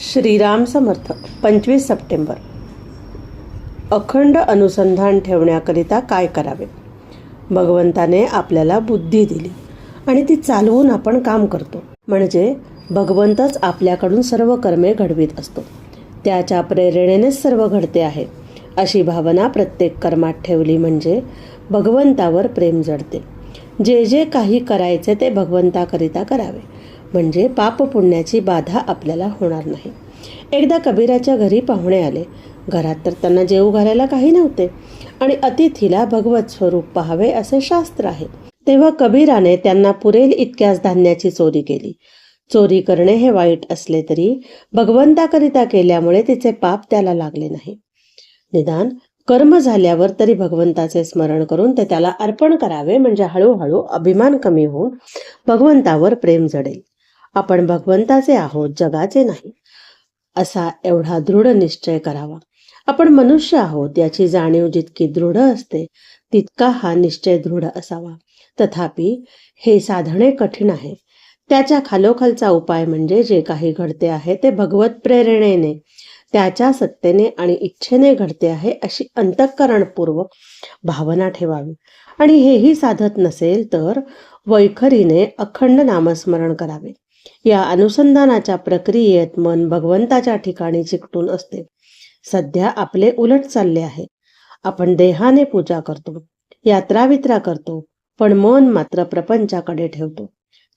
श्रीराम समर्थ पंचवीस सप्टेंबर. अखंड अनुसंधान ठेवण्याकरिता काय करावे? भगवंताने आपल्याला बुद्धी दिली आणि ती चालवून आपण काम करतो. म्हणजे भगवंतच आपल्याकडून सर्व कर्मे घडवीत असतो. त्याच्या प्रेरणेनेच सर्व घडते आहे. अशी भावना प्रत्येक कर्मात ठेवली म्हणजे भगवंतावर प्रेम जडते. जे जे काही करायचे ते भगवंताकरिता करावे. म्हणजे पाप पुण्याची बाधा आपल्याला होणार नाही. एकदा कबीराच्या घरी पाहुणे आले. घरात तर त्यांना जेऊ घालायला काही नव्हते. आणि अतिथीला भगवत स्वरूप पाहावे असे शास्त्र आहे. तेव्हा कबीराने त्यांना पुरेल इतक्याच धान्याची चोरी केली. चोरी करणे हे वाईट असले तरी भगवंताकरिता केल्यामुळे तिचे पाप त्याला लागले नाही. निदान कर्म झाल्यावर तरी भगवंताचे स्मरण करून ते त्याला अर्पण करावे म्हणजे हळूहळू अभिमान कमी होऊन भगवंतावर प्रेम जडेल. आपण भगवंताचे आहोत जगाचे नाही असा एवढा दृढ निश्चय करावा. आपण मनुष्य आहोत याची जाणीव जितकी दृढ असते तितका हा निश्चय दृढ असावा. तथापि हे साधणे कठीण आहे. त्याच्या खालोखालचा उपाय म्हणजे जे काही घडते आहे ते भगवत प्रेरणेने त्याच्या सत्तेने आणि इच्छेने घडते आहे अशी अंतःकरणपूर्वक भावना ठेवावी. आणि हेही साधत नसेल तर वैखरीने अखंड नामस्मरण करावे. या अनुसंधानाच्या प्रक्रियेत मन भगवंताच्या ठिकाणी चिकटून असते. सध्या आपले उलट चालले आहे. आपण देहाने पूजा करतो यात्रावित्रा करतो पण मन मात्र प्रपंचाकडे ठेवतो.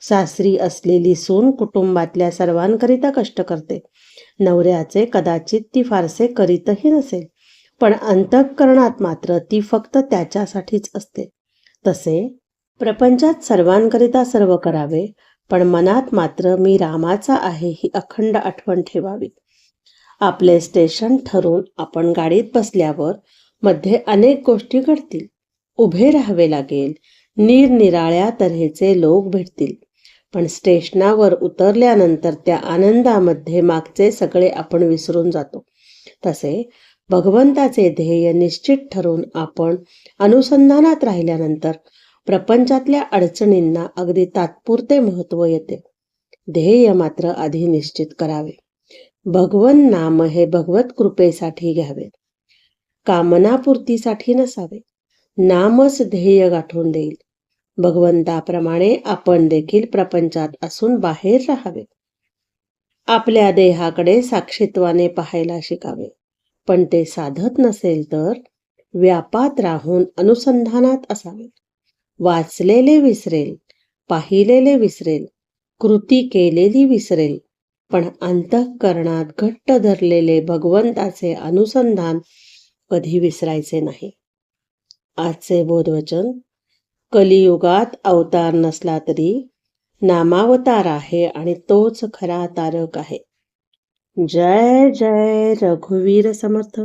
सासरी असलेली सून कुटुंबातल्या सर्वांकरिता कष्ट करते. नवऱ्याचे कदाचित ती फारसे करीतही नसेल पण अंतःकरणात मात्र ती फक्त त्याच्यासाठीच असते. तसे प्रपंचात सर्वांकरिता सर्व करावे पण मनात मात्र मी रामाचा आहे ही अखंड आठवण ठेवावी आपले स्टेशन ठरून आपण गाडीत बसल्यावर मध्ये अनेक गोष्टी घडतील. उभे राहावे लागेल. निरनिराळ्या तऱ्हेचे लोक भेटतील. पण स्टेशनावर उतरल्यानंतर त्या आनंदामध्ये मागचे सगळे आपण विसरून जातो. तसे भगवंताचे ध्येय निश्चित ठरून आपण अनुसंधानात राहिल्यानंतर प्रपंचातल्या अडचणींना अगदी तात्पुरते महत्त्व येते. ध्येय मात्र आधी निश्चित करावे. भगवन नाम हे भगवत कृपेसाठी घ्यावे. कामनापूर्तीसाठी नसावे. नामच ध्येय गाठून देईल. भगवंताप्रमाणे आपण देखील प्रपंचात असून बाहेर राहावे. आपल्या देहाकडे साक्षीत्वाने पाहायला शिकावे. पण ते साधत नसेल तर व्यापात राहून अनुसंधानात असावे. वाचलेले विसरेल पाहिलेले विसरेल कृती केलेली विसरेल. पण अंतःकरणात घट्ट धरलेले भगवंताचे अनुसंधान कधी विसरायचे नाही. आजचे बोधवचन कलियुगात अवतार नसला तरी नामावतार आहे आणि तोच खरा तारक आहे. जय जय रघुवीर समर्थ.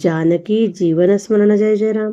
जानकी जीवनस्मरण जय जय राम.